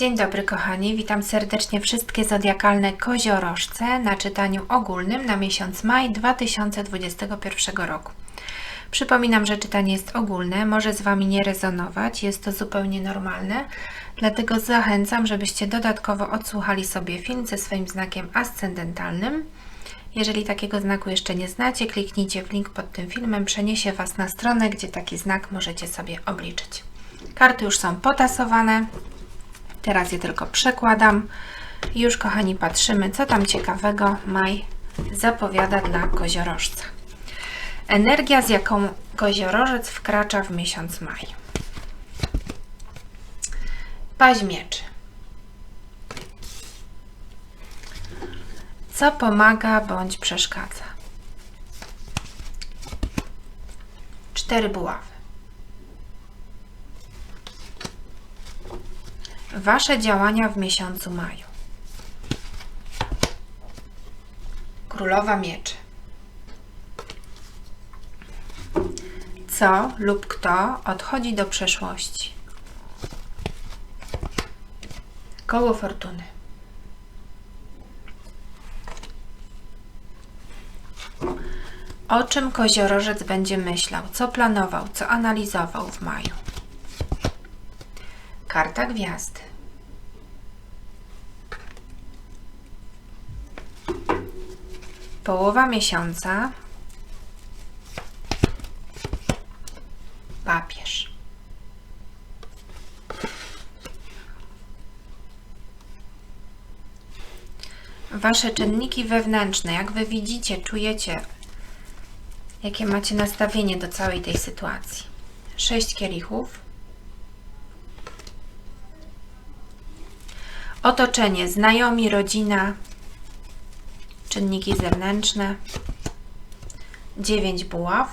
Dzień dobry kochani, witam serdecznie wszystkie zodiakalne koziorożce na czytaniu ogólnym na miesiąc maj 2021 roku. Przypominam, że czytanie jest ogólne, może z Wami nie rezonować, jest to zupełnie normalne, dlatego zachęcam, żebyście dodatkowo odsłuchali sobie film ze swoim znakiem ascendentalnym. Jeżeli takiego znaku jeszcze nie znacie, kliknijcie w link pod tym filmem, przeniesie Was na stronę, gdzie taki znak możecie sobie obliczyć. Karty już są potasowane, teraz je tylko przekładam. Już kochani patrzymy, co tam ciekawego maj zapowiada dla koziorożca. Energia, z jaką koziorożec wkracza w miesiąc maj. Paź mieczy. Co pomaga bądź przeszkadza? Cztery buławy. Wasze działania w miesiącu maju. Królowa mieczy. Co lub kto odchodzi do przeszłości? Koło fortuny. O czym koziorożec będzie myślał, co planował, co analizował w maju? Karta gwiazdy. Połowa miesiąca. Papież. Wasze czynniki wewnętrzne, jak wy widzicie, czujecie, jakie macie nastawienie do całej tej sytuacji. Sześć kielichów. Otoczenie, znajomi, rodzina, czynniki zewnętrzne, 9 buław,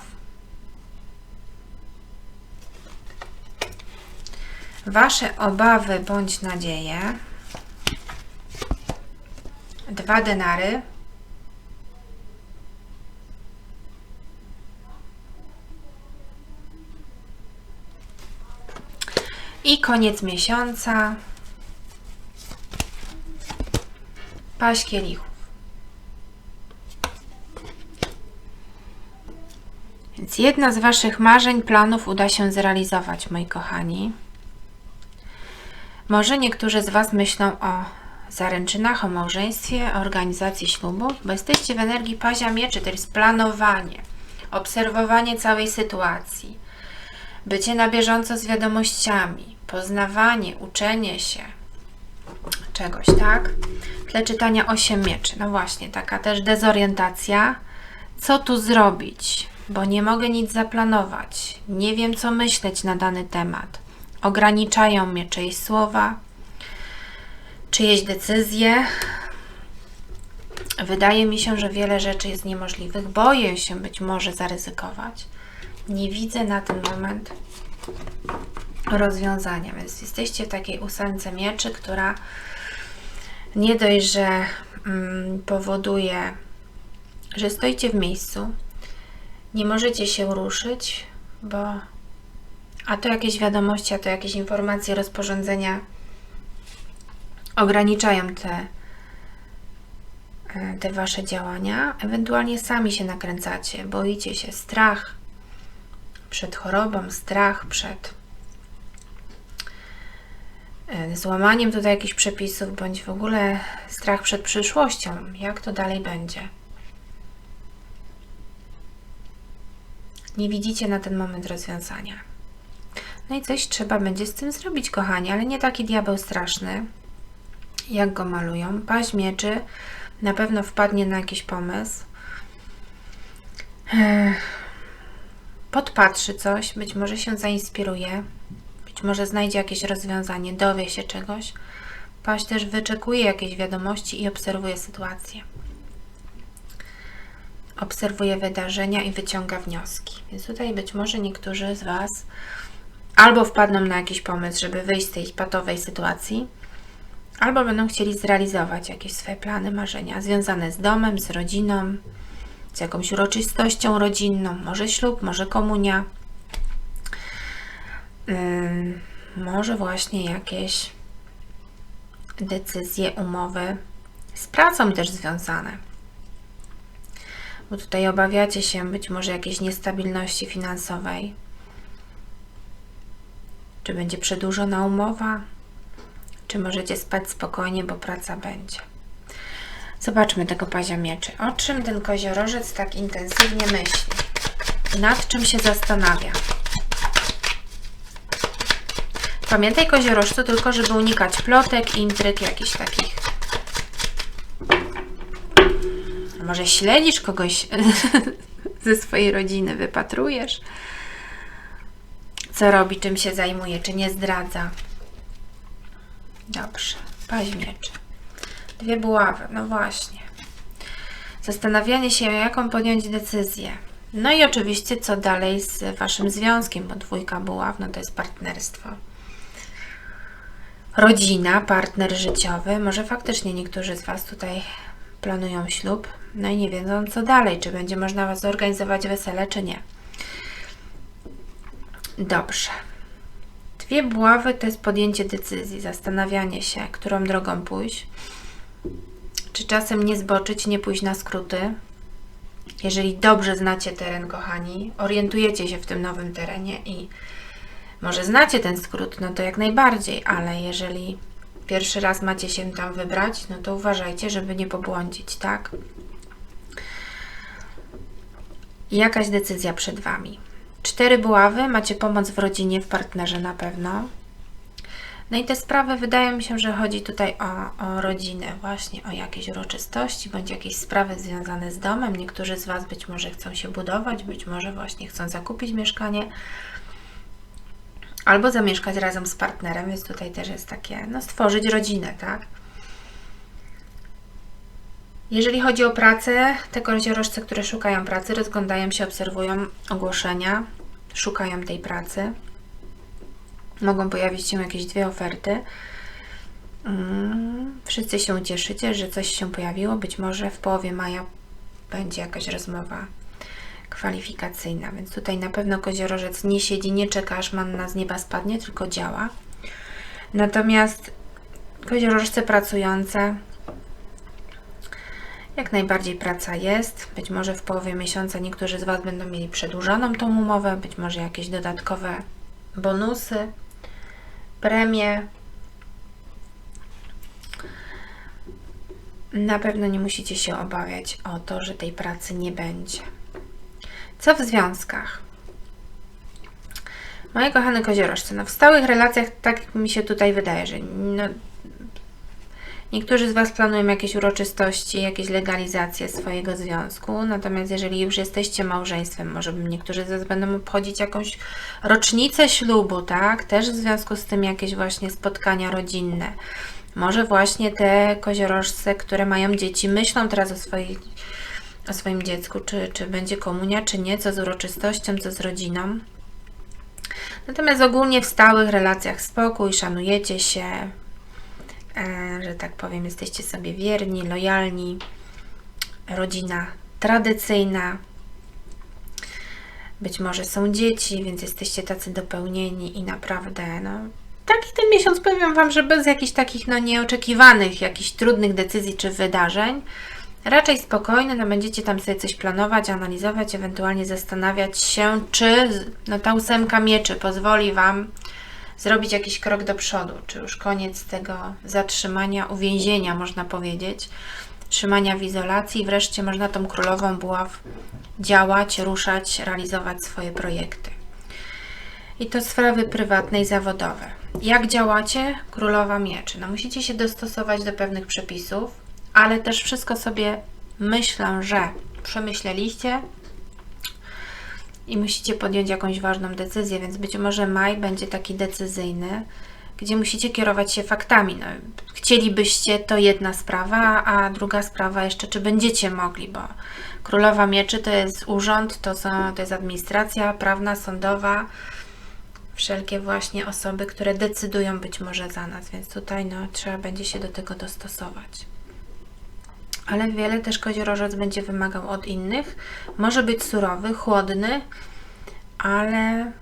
Wasze obawy bądź nadzieje, dwa denary, i koniec miesiąca, paść kielichów. Więc jedno z Waszych marzeń, planów uda się zrealizować, moi kochani. Może niektórzy z Was myślą o zaręczynach, o małżeństwie, o organizacji ślubu, bo jesteście w energii pazia mieczy, to jest planowanie, obserwowanie całej sytuacji, bycie na bieżąco z wiadomościami, poznawanie, uczenie się czegoś, tak? Tle czytania 8 mieczy. No właśnie, taka też dezorientacja. Co tu zrobić? Bo nie mogę nic zaplanować. Nie wiem, co myśleć na dany temat. Ograniczają mnie czyjeś słowa, czyjeś decyzje. Wydaje mi się, że wiele rzeczy jest niemożliwych. Boję się być może zaryzykować. Nie widzę na ten moment rozwiązania, więc jesteście w takiej ósemce mieczy, która nie dość, że mm, powoduje, że stoicie w miejscu, nie możecie się ruszyć, bo a to jakieś wiadomości, a to jakieś informacje, rozporządzenia ograniczają te, e, te wasze działania. Ewentualnie sami się nakręcacie, boicie się, strach przed chorobą, strach przed e, złamaniem tutaj jakichś przepisów, bądź w ogóle strach przed przyszłością, jak to dalej będzie. Nie widzicie na ten moment rozwiązania. No i coś trzeba będzie z tym zrobić, kochani, ale nie taki diabeł straszny, jak go malują. Paź mieczy na pewno wpadnie na jakiś pomysł. Podpatrzy coś, być może się zainspiruje, być może znajdzie jakieś rozwiązanie, dowie się czegoś. Paź też wyczekuje jakiejś wiadomości i obserwuje sytuację obserwuje wydarzenia i wyciąga wnioski. Więc tutaj być może niektórzy z Was albo wpadną na jakiś pomysł, żeby wyjść z tej patowej sytuacji, albo będą chcieli zrealizować jakieś swoje plany, marzenia związane z domem, z rodziną, z jakąś uroczystością rodzinną, może ślub, może komunia, yy, może właśnie jakieś decyzje, umowy z pracą też związane. Bo tutaj obawiacie się być może jakiejś niestabilności finansowej. Czy będzie przedłużona umowa? Czy możecie spać spokojnie, bo praca będzie? Zobaczmy tego pazia mieczy. O czym ten koziorożec tak intensywnie myśli? Nad czym się zastanawia? Pamiętaj koziorożcu tylko, żeby unikać plotek, intryg, jakichś takich. A Może śledzisz kogoś ze swojej rodziny, wypatrujesz? Co robi, czym się zajmuje, czy nie zdradza? Dobrze, paź mieczy. Dwie buławy, no właśnie. Zastanawianie się, jaką podjąć decyzję. No i oczywiście, co dalej z Waszym związkiem, bo dwójka buław, no to jest partnerstwo. Rodzina, partner życiowy, może faktycznie niektórzy z Was tutaj planują ślub, no i nie wiedzą, co dalej, czy będzie można zorganizować wesele, czy nie. Dobrze. Dwie buławy to jest podjęcie decyzji, zastanawianie się, którą drogą pójść. Czy czasem nie zboczyć, nie pójść na skróty? Jeżeli dobrze znacie teren, kochani, orientujecie się w tym nowym terenie i może znacie ten skrót, no to jak najbardziej, ale jeżeli pierwszy raz macie się tam wybrać, no to uważajcie, żeby nie pobłądzić, tak? Jakaś decyzja przed Wami. Cztery buławy, macie pomoc w rodzinie, w partnerze na pewno. No i te sprawy wydaje mi się, że chodzi tutaj o, o rodzinę, właśnie o jakieś uroczystości bądź jakieś sprawy związane z domem. Niektórzy z Was być może chcą się budować, być może właśnie chcą zakupić mieszkanie albo zamieszkać razem z partnerem, więc tutaj też jest takie, no stworzyć rodzinę, tak? Jeżeli chodzi o pracę, te koziorożce, które szukają pracy, rozglądają się, obserwują ogłoszenia, szukają tej pracy. Mogą pojawić się jakieś dwie oferty. Mm, Wszyscy się cieszycie, że coś się pojawiło. Być może w połowie maja będzie jakaś rozmowa kwalifikacyjna, więc tutaj na pewno koziorożec nie siedzi, nie czeka aż manna z nieba spadnie, tylko działa. Natomiast koziorożce pracujące jak najbardziej praca jest. Być może w połowie miesiąca niektórzy z Was będą mieli przedłużoną tą umowę, być może jakieś dodatkowe bonusy, premie. Na pewno nie musicie się obawiać o to, że tej pracy nie będzie. Co w związkach? Moje kochane koziorożce, no w stałych relacjach, tak mi się tutaj wydaje, że no, Niektórzy z Was planują jakieś uroczystości, jakieś legalizacje swojego związku, natomiast jeżeli już jesteście małżeństwem, może niektórzy z Was będą obchodzić jakąś rocznicę ślubu, tak? Też w związku z tym jakieś właśnie spotkania rodzinne. Może właśnie te koziorożce, które mają dzieci, myślą teraz o, swojej, o swoim dziecku, czy, czy będzie komunia, czy nie, co z uroczystością, co z rodziną. Natomiast ogólnie w stałych relacjach spokój, szanujecie się, e, że tak powiem, jesteście sobie wierni, lojalni, rodzina tradycyjna. Być może są dzieci, więc jesteście tacy dopełnieni i naprawdę, no, taki ten miesiąc powiem Wam, że bez jakichś takich, no, nieoczekiwanych, jakichś trudnych decyzji czy wydarzeń, raczej spokojny, no, będziecie tam sobie coś planować, analizować, ewentualnie zastanawiać się, czy no, ta ósemka mieczy pozwoli Wam zrobić jakiś krok do przodu, czy już koniec tego zatrzymania, uwięzienia, można powiedzieć, trzymania w izolacji, wreszcie można tą królową buław działać, ruszać, realizować swoje projekty. I to sprawy prywatne i zawodowe. Jak działacie? Królowa mieczy. No musicie się dostosować do pewnych przepisów, ale też wszystko sobie myślę, że przemyśleliście, i musicie podjąć jakąś ważną decyzję, więc być może maj będzie taki decyzyjny, gdzie musicie kierować się faktami. No, chcielibyście, to jedna sprawa, a druga sprawa jeszcze, czy będziecie mogli, bo Królowa Mieczy to jest urząd, to, są, to jest administracja prawna, sądowa, wszelkie właśnie osoby, które decydują być może za nas, więc tutaj no, trzeba będzie się do tego dostosować ale wiele też koziorożec będzie wymagał od innych. Może być surowy, chłodny, ale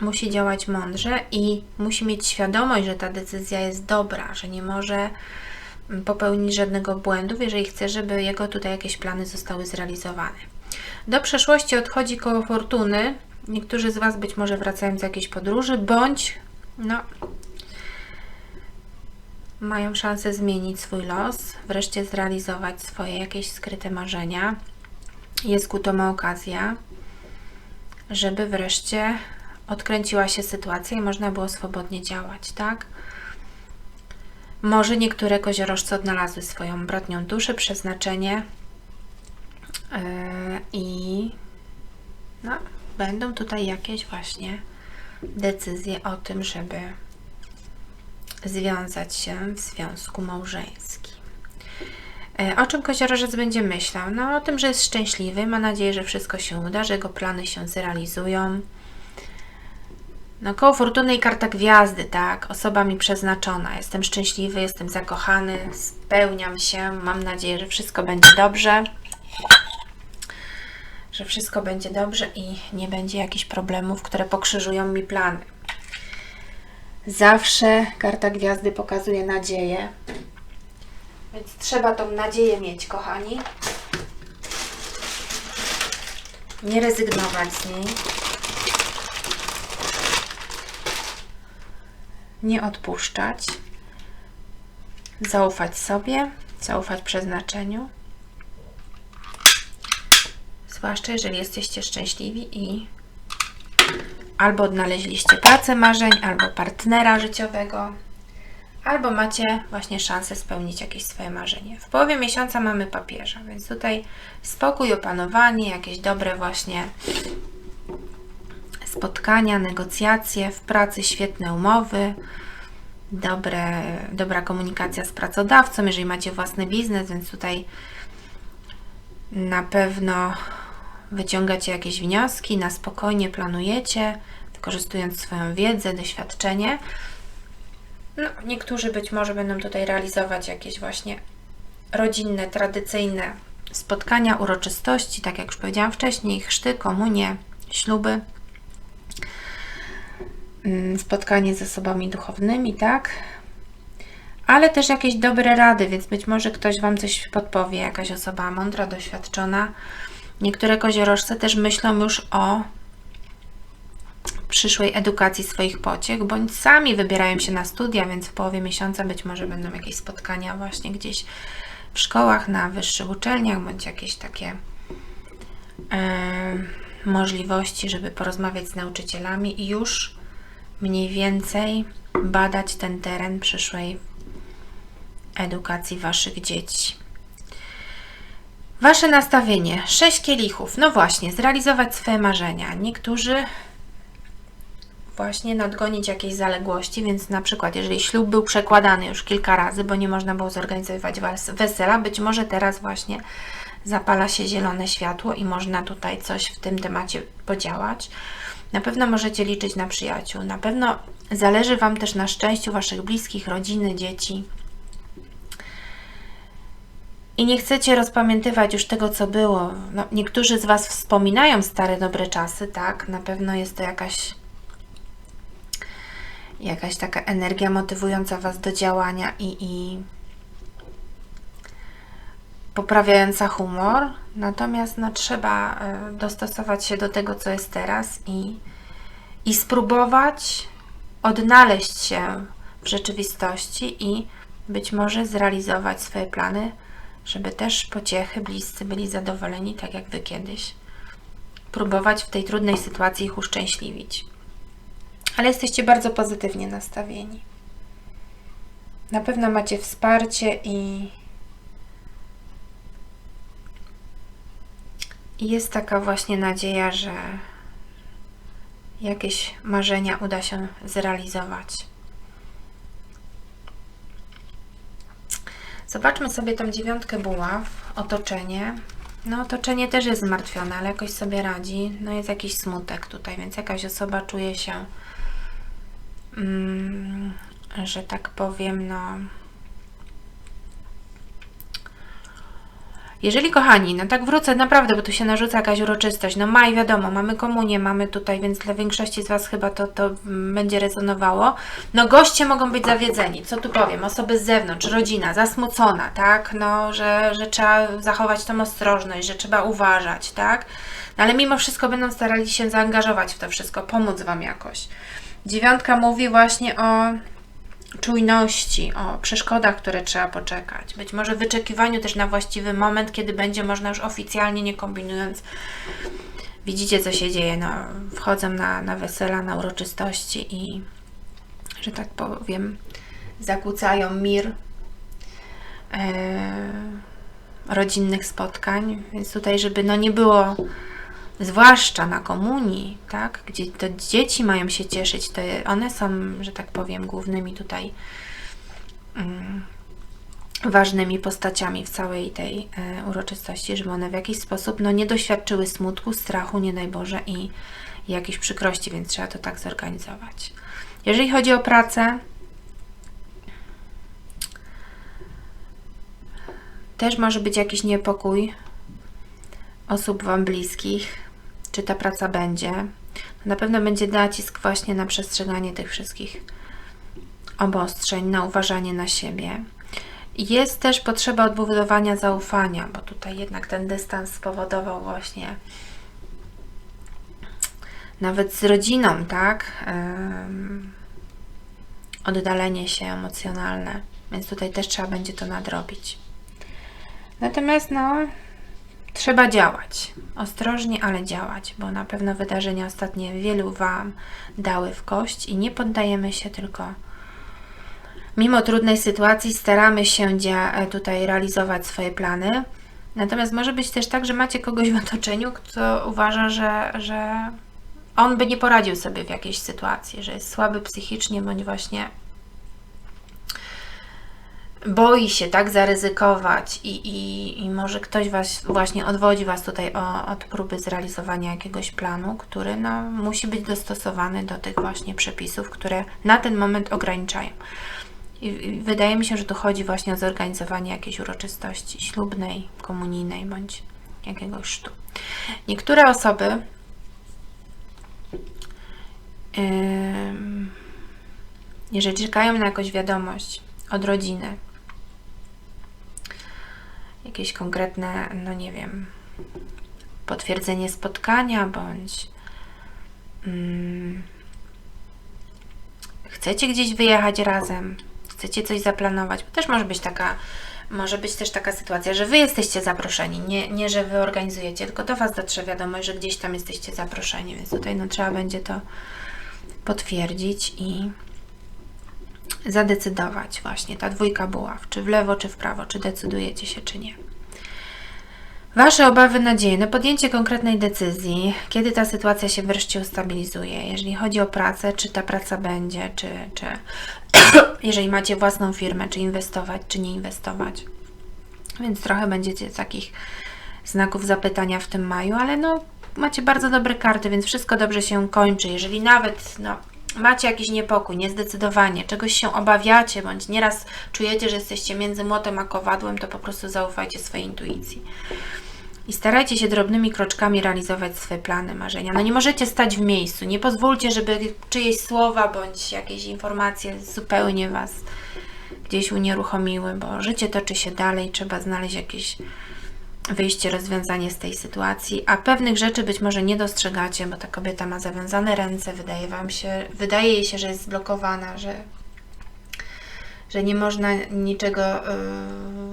musi działać mądrze i musi mieć świadomość, że ta decyzja jest dobra, że nie może popełnić żadnego błędu, jeżeli chce, żeby jego tutaj jakieś plany zostały zrealizowane. Do przeszłości odchodzi koło fortuny. Niektórzy z Was być może wracają z jakiejś podróży, bądź no, mają szansę zmienić swój los, wreszcie zrealizować swoje jakieś skryte marzenia. Jest ku temu okazja, żeby wreszcie odkręciła się sytuacja i można było swobodnie działać, tak? Może niektóre koziorożce odnalazły swoją bratnią duszę, przeznaczenie yy, i no, będą tutaj jakieś właśnie decyzje o tym, żeby związać się w związku małżeńskim. E, o czym koziorożec będzie myślał? No o tym, że jest szczęśliwy, ma nadzieję, że wszystko się uda, że jego plany się zrealizują. No koło fortuny i karta gwiazdy, tak? Osoba mi przeznaczona. Jestem szczęśliwy, jestem zakochany, spełniam się. Mam nadzieję, że wszystko będzie dobrze. Że wszystko będzie dobrze i nie będzie jakichś problemów, które pokrzyżują mi plany. Zawsze karta gwiazdy pokazuje nadzieję. Więc trzeba tą nadzieję mieć, kochani. Nie rezygnować z niej. Nie odpuszczać. Zaufać sobie, zaufać przeznaczeniu. Zwłaszcza jeżeli jesteście szczęśliwi i albo odnaleźliście pracę marzeń, albo partnera życiowego, albo macie właśnie szansę spełnić jakieś swoje marzenie. W połowie miesiąca mamy papieża, więc tutaj spokój, opanowanie, jakieś dobre właśnie spotkania, negocjacje, w pracy świetne umowy, dobre, dobra komunikacja z pracodawcą, jeżeli macie własny biznes, więc tutaj na pewno wyciągacie jakieś wnioski, na spokojnie planujecie, wykorzystując swoją wiedzę, doświadczenie. No, niektórzy być może będą tutaj realizować jakieś właśnie rodzinne, tradycyjne spotkania, uroczystości, tak jak już powiedziałam wcześniej, chrzty, komunie, śluby, mm, spotkanie z osobami duchownymi, tak? Ale też jakieś dobre rady, więc być może ktoś Wam coś podpowie, jakaś osoba mądra, doświadczona. Niektóre koziorożce też myślą już o przyszłej edukacji swoich pociech, bądź sami wybierają się na studia, więc w połowie miesiąca być może będą jakieś spotkania właśnie gdzieś w szkołach, na wyższych uczelniach, bądź jakieś takie e, możliwości, żeby porozmawiać z nauczycielami i już mniej więcej badać ten teren przyszłej edukacji Waszych dzieci. Wasze nastawienie. Sześć kielichów. No właśnie, zrealizować swoje marzenia. Niektórzy właśnie nadgonić jakieś zaległości, więc na przykład jeżeli ślub był przekładany już kilka razy, bo nie można było zorganizować wesela, być może teraz właśnie zapala się zielone światło i można tutaj coś w tym temacie podziałać. Na pewno możecie liczyć na przyjaciół, na pewno zależy Wam też na szczęściu Waszych bliskich, rodziny, dzieci. I nie chcecie rozpamiętywać już tego, co było. No, niektórzy z Was wspominają stare, dobre czasy, tak? Na pewno jest to jakaś jakaś taka energia motywująca Was do działania i, i poprawiająca humor. Natomiast no, trzeba e, dostosować się do tego, co jest teraz i, i spróbować odnaleźć się w rzeczywistości i być może zrealizować swoje plany, żeby też pociechy, bliscy byli zadowoleni, tak jak Wy kiedyś. Próbować w tej trudnej sytuacji ich uszczęśliwić ale jesteście bardzo pozytywnie nastawieni. Na pewno macie wsparcie i, i jest taka właśnie nadzieja, że jakieś marzenia uda się zrealizować. Zobaczmy sobie tą dziewiątkę buław, otoczenie. No, otoczenie też jest zmartwione, ale jakoś sobie radzi. No, jest jakiś smutek tutaj, więc jakaś osoba czuje się Mm, że tak powiem, no. Jeżeli kochani, no tak wrócę naprawdę, bo tu się narzuca jakaś uroczystość. No maj wiadomo, mamy komunię, mamy tutaj, więc dla większości z Was chyba to, to będzie rezonowało. No goście mogą być zawiedzeni, co tu powiem, osoby z zewnątrz, rodzina, zasmucona, tak? No, że, że trzeba zachować tą ostrożność, że trzeba uważać, tak? No, ale mimo wszystko będą starali się zaangażować w to wszystko, pomóc Wam jakoś. Dziewiątka mówi właśnie o czujności, o przeszkodach, które trzeba poczekać. Być może wyczekiwaniu też na właściwy moment, kiedy będzie można już oficjalnie, nie kombinując. Widzicie, co się dzieje. No, wchodzą na, na wesela, na uroczystości i, że tak powiem, zakłócają mir e, rodzinnych spotkań. Więc tutaj, żeby no nie było zwłaszcza na komunii, tak, gdzie to dzieci mają się cieszyć, to one są, że tak powiem, głównymi tutaj um, ważnymi postaciami w całej tej e, uroczystości, żeby one w jakiś sposób no, nie doświadczyły smutku, strachu, nie daj Boże, i, i jakiejś przykrości, więc trzeba to tak zorganizować. Jeżeli chodzi o pracę, też może być jakiś niepokój osób Wam bliskich, czy ta praca będzie. Na pewno będzie nacisk właśnie na przestrzeganie tych wszystkich obostrzeń, na uważanie na siebie. Jest też potrzeba odbudowania zaufania, bo tutaj jednak ten dystans spowodował właśnie nawet z rodziną, tak? oddalenie się emocjonalne, więc tutaj też trzeba będzie to nadrobić. Natomiast, no, Trzeba działać. Ostrożnie, ale działać, bo na pewno wydarzenia ostatnie wielu Wam dały w kość i nie poddajemy się, tylko mimo trudnej sytuacji staramy się e, tutaj realizować swoje plany. Natomiast może być też tak, że macie kogoś w otoczeniu, kto uważa, że, że on by nie poradził sobie w jakiejś sytuacji, że jest słaby psychicznie bądź właśnie boi się tak zaryzykować i, i, i może ktoś Was właśnie odwodzi Was tutaj o, od próby zrealizowania jakiegoś planu, który no, musi być dostosowany do tych właśnie przepisów, które na ten moment ograniczają. I, I wydaje mi się, że tu chodzi właśnie o zorganizowanie jakiejś uroczystości ślubnej, komunijnej bądź jakiegoś sztu. Niektóre osoby yy, jeżeli czekają na jakąś wiadomość od rodziny, jakieś konkretne, no nie wiem, potwierdzenie spotkania, bądź mm, chcecie gdzieś wyjechać razem, chcecie coś zaplanować, bo też może być taka, może być też taka sytuacja, że Wy jesteście zaproszeni, nie, nie że Wy organizujecie, tylko do Was dotrze wiadomość, że gdzieś tam jesteście zaproszeni, więc tutaj no, trzeba będzie to potwierdzić i zadecydować właśnie ta dwójka buław, czy w lewo, czy w prawo, czy decydujecie się, czy nie. Wasze obawy, nadzieje na podjęcie konkretnej decyzji, kiedy ta sytuacja się wreszcie ustabilizuje, jeżeli chodzi o pracę, czy ta praca będzie, czy, czy jeżeli macie własną firmę, czy inwestować, czy nie inwestować. Więc trochę będziecie takich znaków zapytania w tym maju, ale no macie bardzo dobre karty, więc wszystko dobrze się kończy. Jeżeli nawet no, macie jakiś niepokój, niezdecydowanie, czegoś się obawiacie, bądź nieraz czujecie, że jesteście między młotem a kowadłem, to po prostu zaufajcie swojej intuicji. I starajcie się drobnymi kroczkami realizować swoje plany, marzenia. No nie możecie stać w miejscu. Nie pozwólcie, żeby czyjeś słowa bądź jakieś informacje zupełnie Was gdzieś unieruchomiły, bo życie toczy się dalej, trzeba znaleźć jakieś wyjście, rozwiązanie z tej sytuacji, a pewnych rzeczy być może nie dostrzegacie, bo ta kobieta ma zawiązane ręce, wydaje Wam się, wydaje jej się, że jest zblokowana, że, że nie można niczego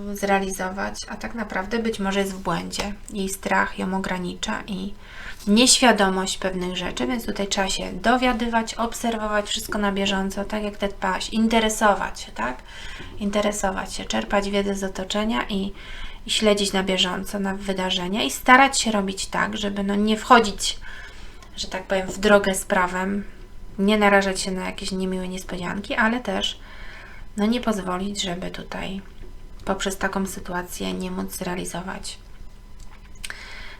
yy, zrealizować, a tak naprawdę być może jest w błędzie. Jej strach ją ogranicza i nieświadomość pewnych rzeczy, więc tutaj trzeba się dowiadywać, obserwować wszystko na bieżąco, tak jak te paś, interesować się, tak? Interesować się, czerpać wiedzę z otoczenia i i śledzić na bieżąco na wydarzenia i starać się robić tak, żeby no nie wchodzić, że tak powiem, w drogę z prawem, nie narażać się na jakieś niemiłe niespodzianki, ale też no nie pozwolić, żeby tutaj poprzez taką sytuację nie móc zrealizować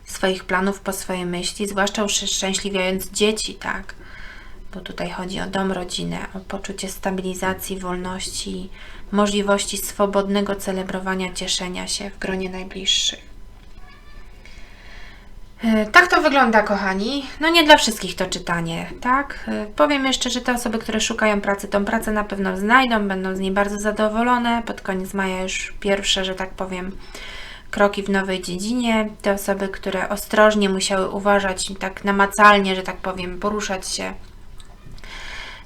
swoich planów po swojej myśli, zwłaszcza uszczęśliwiając dzieci, tak? Bo tutaj chodzi o dom, rodzinę, o poczucie stabilizacji, wolności, możliwości swobodnego celebrowania cieszenia się w gronie najbliższych. E, Tak to wygląda, kochani. No nie dla wszystkich to czytanie, tak? E, Powiem jeszcze, że te osoby, które szukają pracy, tą pracę na pewno znajdą, będą z niej bardzo zadowolone. Pod koniec maja już pierwsze, że tak powiem, kroki w nowej dziedzinie. Te osoby, które ostrożnie musiały uważać, tak namacalnie, że tak powiem, poruszać się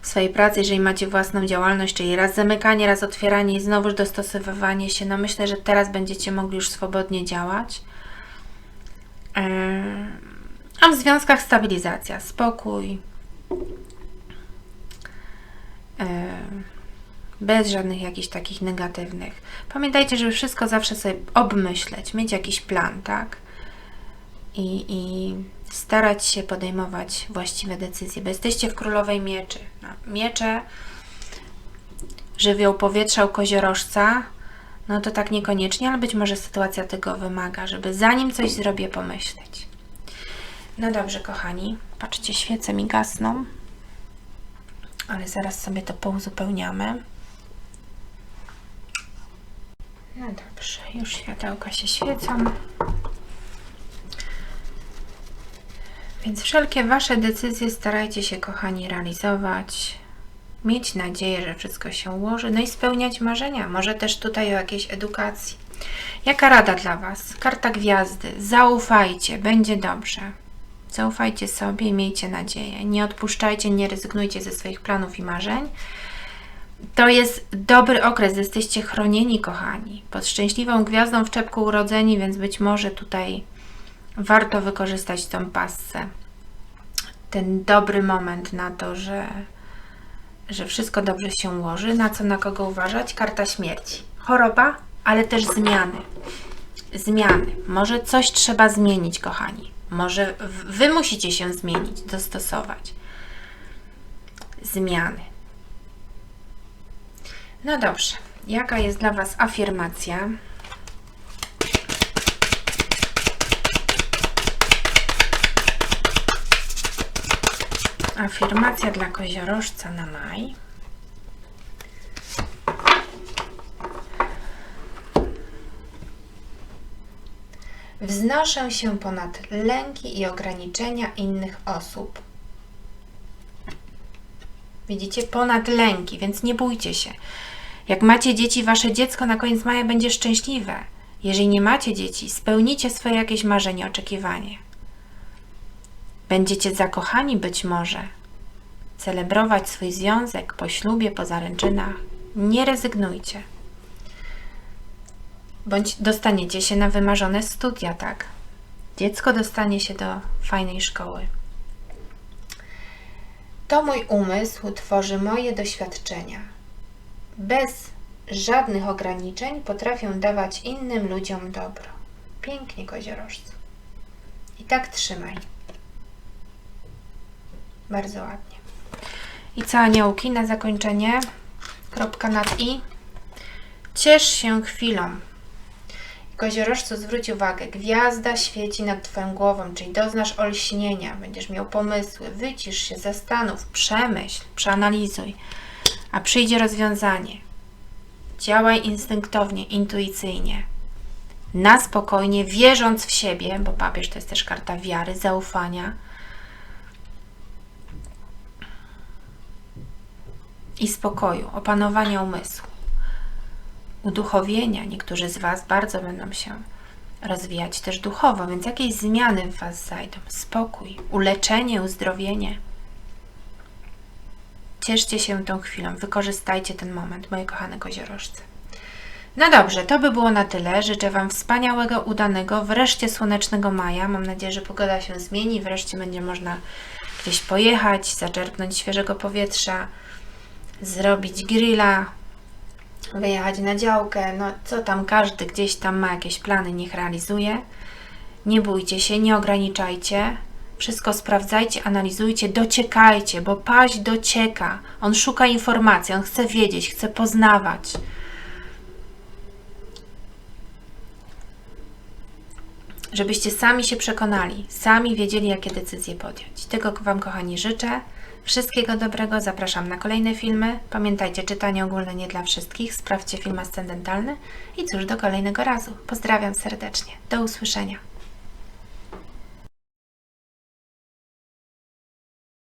swojej pracy, jeżeli macie własną działalność, czyli raz zamykanie, raz otwieranie i znowuż dostosowywanie się, no myślę, że teraz będziecie mogli już swobodnie działać. A w związkach stabilizacja, spokój, bez żadnych jakichś takich negatywnych. Pamiętajcie, żeby wszystko zawsze sobie obmyśleć, mieć jakiś plan, tak? I, i starać się podejmować właściwe decyzje, bo jesteście w królowej mieczy. No, Miecze, żywioł powietrza u koziorożca, no to tak niekoniecznie, ale być może sytuacja tego wymaga, żeby zanim coś zrobię, pomyśleć. No dobrze, kochani, patrzcie, świece mi gasną, ale zaraz sobie to pouzupełniamy. No dobrze, już światełka się świecą. Więc wszelkie Wasze decyzje starajcie się, kochani, realizować. Mieć nadzieję, że wszystko się ułoży, no i spełniać marzenia. Może też tutaj o jakiejś edukacji. Jaka rada dla Was? Karta gwiazdy. Zaufajcie, będzie dobrze. Zaufajcie sobie i miejcie nadzieję. Nie odpuszczajcie, nie rezygnujcie ze swoich planów i marzeń. To jest dobry okres, jesteście chronieni, kochani. Pod szczęśliwą gwiazdą w czepku urodzeni, więc być może tutaj warto wykorzystać tą pasę. Ten dobry moment na to, że, że wszystko dobrze się ułoży. Na co, na kogo uważać? Karta śmierci. Choroba, ale też zmiany. Zmiany. Może coś trzeba zmienić, kochani. Może wy musicie się zmienić, dostosować. Zmiany. No dobrze. Jaka jest dla Was afirmacja? Afirmacja dla koziorożca na maj. Wznoszę się ponad lęki i ograniczenia innych osób. Widzicie, ponad lęki, więc nie bójcie się. Jak macie dzieci, wasze dziecko na koniec maja będzie szczęśliwe. Jeżeli nie macie dzieci, spełnicie swoje jakieś marzenie, oczekiwanie. Będziecie zakochani być może. Celebrować swój związek po ślubie, po zaręczynach. Nie rezygnujcie. Bądź dostaniecie się na wymarzone studia, tak? Dziecko dostanie się do fajnej szkoły. To mój umysł tworzy moje doświadczenia. Bez żadnych ograniczeń potrafię dawać innym ludziom dobro. Pięknie, koziorożcu. I tak trzymaj. Bardzo ładnie. I co aniołki na zakończenie? Kropka nad i. Ciesz się chwilą. Koziorożcu zwróć uwagę, gwiazda świeci nad Twoją głową, czyli doznasz olśnienia, będziesz miał pomysły, wycisz się, zastanów, przemyśl, przeanalizuj, a przyjdzie rozwiązanie. Działaj instynktownie, intuicyjnie, na spokojnie, wierząc w siebie, bo papież to jest też karta wiary, zaufania, i spokoju, opanowania umysłu, uduchowienia. Niektórzy z Was bardzo będą się rozwijać też duchowo, więc jakieś zmiany w Was zajdą. Spokój, uleczenie, uzdrowienie. Cieszcie się tą chwilą, wykorzystajcie ten moment, moje kochane koziorożce. No dobrze, to by było na tyle. Życzę Wam wspaniałego, udanego, wreszcie słonecznego maja. Mam nadzieję, że pogoda się zmieni, wreszcie będzie można gdzieś pojechać, zaczerpnąć świeżego powietrza, zrobić grilla, wyjechać na działkę, no co tam, każdy gdzieś tam ma jakieś plany, niech realizuje. Nie bójcie się, nie ograniczajcie. Wszystko sprawdzajcie, analizujcie, dociekajcie, bo paść docieka. On szuka informacji, on chce wiedzieć, chce poznawać. Żebyście sami się przekonali, sami wiedzieli, jakie decyzje podjąć. Tego Wam, kochani, życzę. Wszystkiego dobrego, zapraszam na kolejne filmy. Pamiętajcie, czytanie ogólne nie dla wszystkich. Sprawdźcie film ascendentalny i cóż, do kolejnego razu. Pozdrawiam serdecznie. Do usłyszenia.